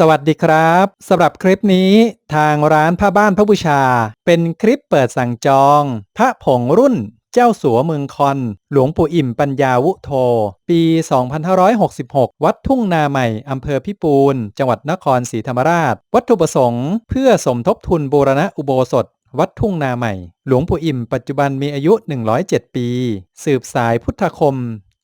สวัสดีครับสำหรับคลิปนี้ทางร้านผ้าบ้านพระบูชา เป็นคลิปเปิดสั่งจอง พระผงรุ่น เจ้าสัวเมืองคอน หลวงปู่อิ่มปัญญาวุโท ปี 2566 วัดทุ่งนาใหม่อำเภอพิปูน จังหวัดนครศรีธรรมราช วัตถุประสงค์ เพื่อสมทบทุนบูรณะอุโบสถวัดทุ่งนาใหม่ หลวงปู่อิ่มปัจจุบันมีอายุ 107 ปี สืบสายพุทธคม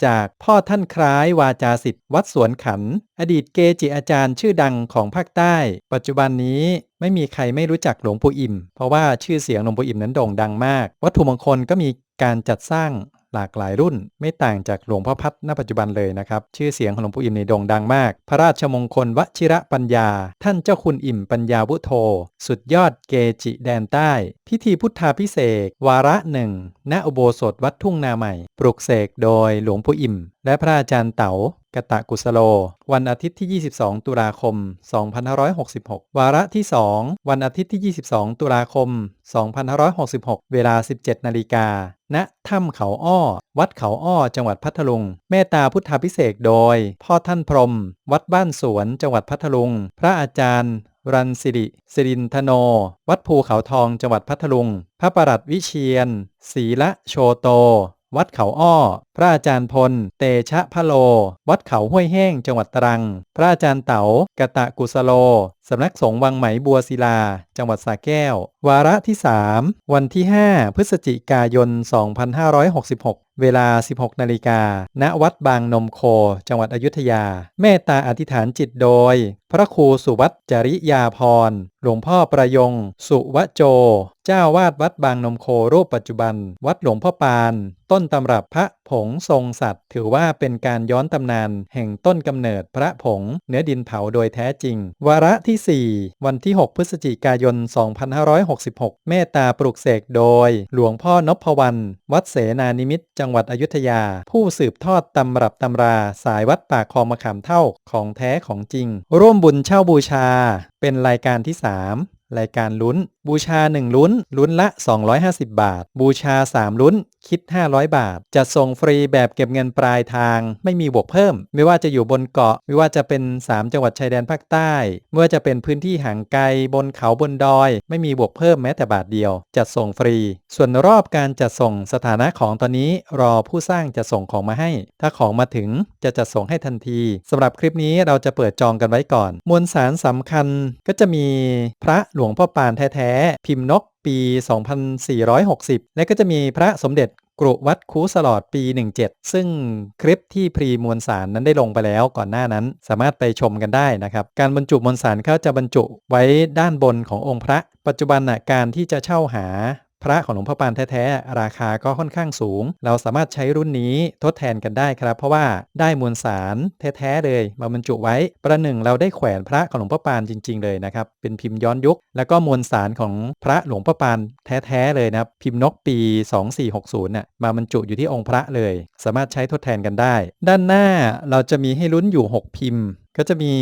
จากพ่อท่านคล้ายวาจาสิทธิ์วัดสวนขัน อดีตเกจิอาจารย์ชื่อดังของภาคใต้ ปัจจุบันนี้ไม่มีใครไม่รู้จักหลวงปู่อิ่ม เพราะว่าชื่อเสียงหลวงปู่อิ่มนั้นโด่งดังมาก วัตถุมงคลก็มีการจัดสร้าง หลากหลายรุ่น ไม่ต่างจากหลวงพ่อพัดณปัจจุบันเลยนะครับ ชื่อเสียงของหลวงปู่อิ่มในโด่งดังมาก พระราชมงคลวชิระปัญญา ท่านเจ้าคุณอิ่มปัญญาวุโธ สุดยอดเกจิแดนใต้ พิธีพุทธาพิเศษวาระหนึ่งณอุโบสถวัดทุ่งนาใหม่ ปลุกเสกโดยหลวงปู่อิ่มและพระอาจารย์เต๋ากตะกุสโล วันอาทิตย์ที่ 22 ตุลาคม 2566 วาระที่ 2 วันอาทิตย์ที่ 22 ตุลาคม 2566 เวลา 17 นาฬิกา ณ ถ้ำเขาอ้อ วัดเขาอ้อ จังหวัดพัทลุง เมตตาพุทธพิเศษโดย พ่อท่านพรม วัดบ้านสวน จังหวัดพัทลุง พระอาจารย์รันสิริสิรินทโน วัดภูเขาทองจังหวัดพัทลุง พระประหลัดวิเชียน ศีละโชโต วัดเขาอ้อ พระอาจารย์พล เตชะพะโล วัดเขาห้วยแห้งจังหวัดตรัง พระอาจารย์เต๋ากตะกุสโล สำนักสงฆ์วังไหมบัวศิลา จังหวัดสระแก้ว วาระที่ 3 วันที่ 5 พฤศจิกายน 2566 เวลา 16 นาฬิกา ณ วัดบางนมโค จังหวัดอยุธยา เมตตาอธิษฐานจิตโดย พระครูสุวัตจริยาพร หลวงพ่อประยง สุวโจ เจ้าวาดวัดบางนมโครูปปัจจุบัน วัดหลวงพ่อปาน ต้นตำรับพระผงทรงสัตว์ ถือว่าเป็นการย้อนตำนาน แห่งต้นกำเนิดพระผงเนื้อดินเผาโดยแท้จริง วาระที่4 วันที่ 6 พฤศจิกายน 2566 เมตตาปลุกเสกโดย หลวงพ่อนพวรรณวัดเสนานิมิตจังหวัดอยุธยา ผู้สืบทอดตำรับตำราสายวัดปากคลองมะขามเท่าของแท้ของจริง ร่วมบุญเช่าบูชา เป็นรายการที่ 3 รายการลุ้น บูชา 1 ลุ้น ลุ้นละ 250 บาท บูชา 3 ลุ้น คิด 500 บาทจะส่งฟรีแบบเก็บเงินปลายทาง ไม่มีบวกเพิ่ม ไม่ว่าจะอยู่บนเกาะ ไม่ว่าจะเป็น 3 จังหวัดชายแดนภาคใต้ไม่ว่าจะเป็นพื้นที่ห่างไกล บนเขาบนดอย ไม่มีบวกเพิ่มแม้แต่บาทเดียว จัดส่งฟรี ส่วนรอบการจัดส่งสถานะของตอนนี้ รอผู้สร้างจะส่งของมาให้ ถ้าของมาถึงจะจัดส่งให้ทันทีสำหรับคลิปนี้เราจะเปิดจองกันไว้ก่อน มวลสารสำคัญก็จะมีพระหลวงพ่อปานแท้ๆ พิมพ์นกปี 2460 และก็จะมีพระสมเด็จกรุวัดคูสลอดปี 17 ซึ่งคลิปที่พรีมวลสารนั้นได้ลงไปแล้วก่อนหน้านั้นสามารถไปชมกันได้นะครับ การบรรจุมวลสารเขาจะบรรจุไว้ด้านบนขององค์พระ ปัจจุบันนะการที่จะเช่าหา พระของหลวงพ่อปานแท้ๆ ราคาก็ค่อนข้างสูง เราสามารถใช้รุ่นนี้ทดแทนกันได้ครับ เพราะว่าได้มวลสารแท้ๆเลยมาบรรจุไว้ ประหนึ่งเราได้แขวนพระของหลวงพ่อปานจริง ๆ เลยนะครับ เป็นพิมพ์ย้อนยุค แล้วก็มวลสารของพระหลวงพ่อปานแท้ๆเลยนะครับพิมพ์นกปี 2460น่ะมาบรรจุอยู่ที่องค์พระเลย สามารถใช้ทดแทนกันได้ ด้านหน้าเราจะมีให้ลุ้นอยู่ 6 พิมพ์ก็จะมี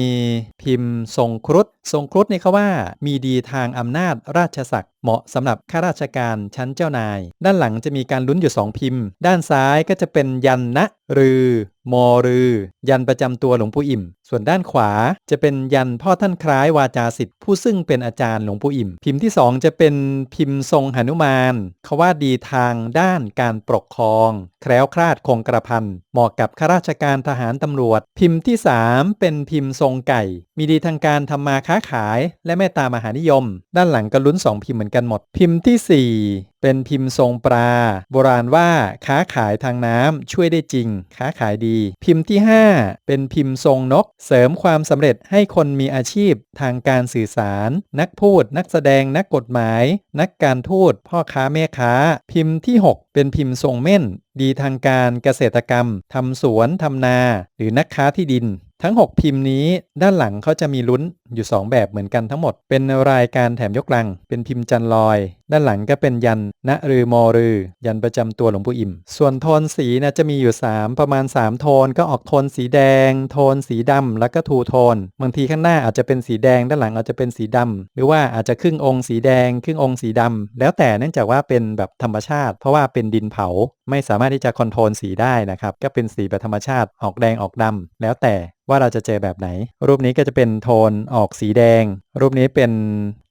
พิมพ์ทรงครุฑทรงครุฑนี่เขาว่ามีดีทางอำนาจราชศักดิ์เหมาะสำหรับข้าราชการชั้นเจ้านาย ด้านหลังจะมีการลุ้นอยู่ 2 พิมพ์ ด้านซ้ายก็จะเป็นยันนะรือมอรือ ยันประจำตัวหลวงปู่อิ่ม ส่วนด้านขวาจะเป็นยันพ่อท่านคล้ายวาจาสิทธิ์ผู้ซึ่งเป็นอาจารย์หลวงปู่อิ่ม พิมพ์ที่ 2 จะเป็นพิมพ์ทรงหนุมานเขาว่าดีทางด้านการปกครอง แคล้วคลาดคงกระพันเหมาะกับข้าราชการทหารตำรวจ พิมพ์ที่ 3 เป็นพิมพ์ทรงไก่ มีดีทางการทำมาค้าขาย และเมตตามหานิยม ด้านหลังก็ลุ้น 2 พิมพ์เหมือนกันหมด พิมพ์ที่ 4 เป็นพิมพ์ทรงปลา โบราณว่าค้าขายทางน้ำช่วยได้จริง ค้าขายดี พิมพ์ที่ 5 เป็นพิมพ์ทรงนก เสริมความสำเร็จให้คนมีอาชีพทางการสื่อสาร นักพูด นักแสดงนักกฎหมาย นักการทูตพ่อค้าแม่ค้า พิมพ์ที่ 6 เป็นพิมพ์ทรงเม่น ดีทางการเกษตรกรรมทำสวนทำนา หรือนักค้าที่ดิน ทั้ง 6 พิมพ์นี้ด้านหลังเขาจะมีลุ้นอยู่ 2 แบบเหมือนกันทั้งหมด เป็นรายการแถมยกลัง เป็นพิมพ์จันลอย ด้านหลังก็เป็นยันณรือมอรือ ยันประจำตัวหลวงปู่อิ่ม ส่วนโทนสีนะจะมีอยู่ 3 ประมาณ 3 โทนก็ออกโทนสีแดง โทนสีดำแล้วก็ทูโทน บางทีข้างหน้าอาจจะเป็นสีแดง ด้านหลังอาจจะเป็นสีดำหรือว่าอาจจะครึ่งองค์สีแดง ครึ่งองค์สีดำแล้วแต่เนื่องจากว่าเป็นแบบธรรมชาติ เพราะว่าเป็นดินเผาไม่สามารถที่จะคอนโทรลสีได้นะครับก็เป็นสีแบบธรรมชาติออกแดงออกดำแล้วแต่ว่าเราจะเจอแบบไหน รูปนี้ก็จะเป็นโทนออกสีแดง รูปนี้เป็น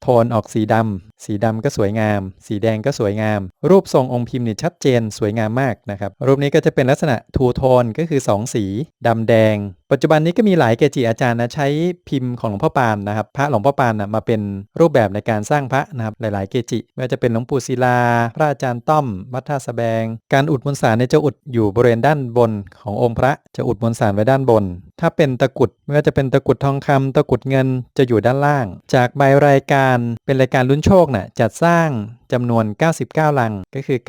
โทนออกสีดำ สีดำก็สวยงาม สีแดงก็สวยงาม รูปทรงองค์พิมพ์นี่ชัดเจนสวยงามมากนะครับ รูปนี้ก็จะเป็นลักษณะทูโทนก็คือ 2 สีดำแดง ปัจจุบันนี้ก็มีหลายเกจิอาจารย์นะใช้พิมพ์ของหลวงพ่อปานนะครับ พระหลวงพ่อปานนะมาเป็นรูปแบบในการสร้างพระนะครับหลาย ๆ เกจิไม่ว่าจะเป็นหลวงปู่ศิลา พระอาจารย์ต้อม วัดท่าสแบง การอุดมวลสารเนี่ยจะอุดอยู่บริเวณด้านบนขององค์พระจะอุดมวลสารไว้ด้านบน ถ้าเป็นตะกุดไม่ว่าจะเป็นตะกุดทองคำตะกุดเงินจะอยู่ด้านล่าง จากใบรายการเป็นรายการลุ้นโชคน่ะจัดสร้าง จำนวน 99 ลังก็คือ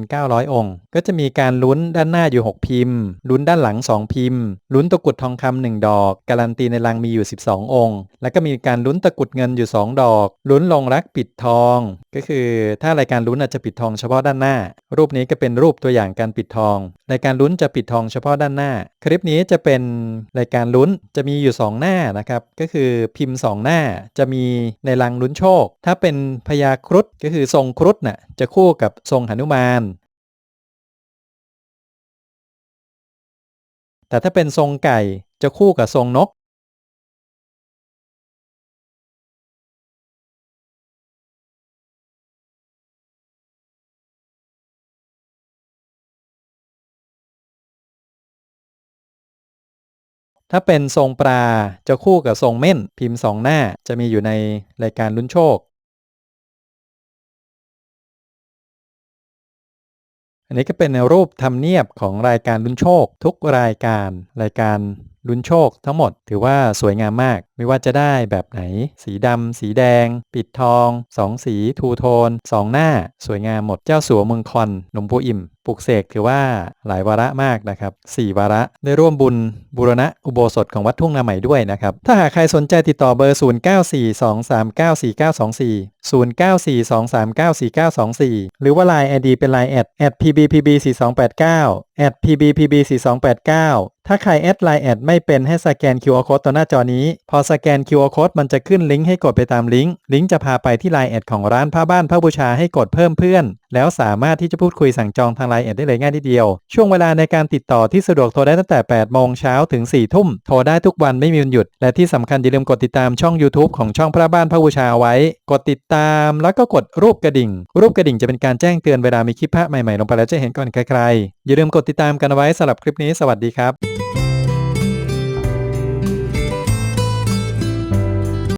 9,900 องค์ ก็จะมีการลุ้นด้านหน้าอยู่ 6 พิมพ์ลุ้นด้านหลัง 2 พิมพ์ลุ้นตะกรุดทองคำ1ดอก การันตีในลังมีอยู่ 12 องค์ แล้วก็มีการลุ้นตะกรุดเงินอยู่ 2 ดอกลุ้นลงรักปิดทอง ก็คือถ้ารายการลุ้นอาจจะปิดทองเฉพาะด้านหน้า รูปนี้ก็เป็นรูปตัวอย่างการปิดทองรายการลุ้นจะปิดทองเฉพาะด้านหน้า คลิปนี้จะเป็นรายการลุ้นจะมีอยู่ 2 หน้านะครับก็คือพิมพ์ 2 หน้าจะมีในลังลุ้นโชค ถ้าเป็นพญาครุฑก็คือทรงครุฑน่ะจะคู่กับทรงหนุมาน แต่ถ้าเป็นทรงไก่จะคู่กับทรงนก ถ้าเป็นทรงปลาจะคู่กับทรงเม่น พิมพ์สองหน้าจะมีอยู่ในรายการลุ้นโชค อันนี้ก็เป็นรูปทำเนียบของรายการลุ้นโชค ทุกรายการ รายการลุ้นโชคทั้งหมด ถือว่าสวยงามมาก ไม่ว่าจะได้แบบไหน สีดำ สีแดง ปิดทองสองสีทูโทนสองหน้า สวยงามหมดเจ้าสัวเมืองคอนหลวงปู่อิ่มปลุกเสกถือว่าหลายวาระมากนะครับสี่วาระได้ร่วมบุญบูรณะอุโบสถของวัดทุ่งนาใหม่ด้วยนะครับ ถ้าหากใครสนใจติดต่อเบอร์ 0942394924 0942394924 หรือว่า Line ID เป็น Line แอดแอด pbpb4289 แอด pbpb4289 ถ้าใครแอดไลน์แอดไม่เป็นให้สแกน QR Code ตัวหน้าจอนี้ พอสแกน QR Code มันจะขึ้นลิงก์ให้กดไปตามลิงก์ ลิงก์จะพาไปที่ไลน์แอดของร้านผ้าบ้านผ้าบูชาให้กดเพิ่มเพื่อน แล้วสามารถที่จะพูดคุยสั่งจองทางไลน์แอดได้เลยง่ายทีเดียว ช่วงเวลาในการติดต่อที่สะดวกโทรได้ตั้งแต่ 8 โมงเช้าถึง 4 ทุ่ม โทรได้ทุกวันไม่มีวันหยุด และที่สำคัญอย่าลืมกดติดตามช่อง YouTube ของช่องพระบ้านพระบูชาไว้ กดติดตามแล้วก็กดรูปกระดิ่ง รูปกระดิ่งจะเป็นการแจ้งเตือนเวลามีคลิปพระใหม่ๆลงไปแล้วจะเห็นก่อนใครๆอย่าลืมกดติดตามกันไว้สำหรับคลิปนี้สวัสดีครับ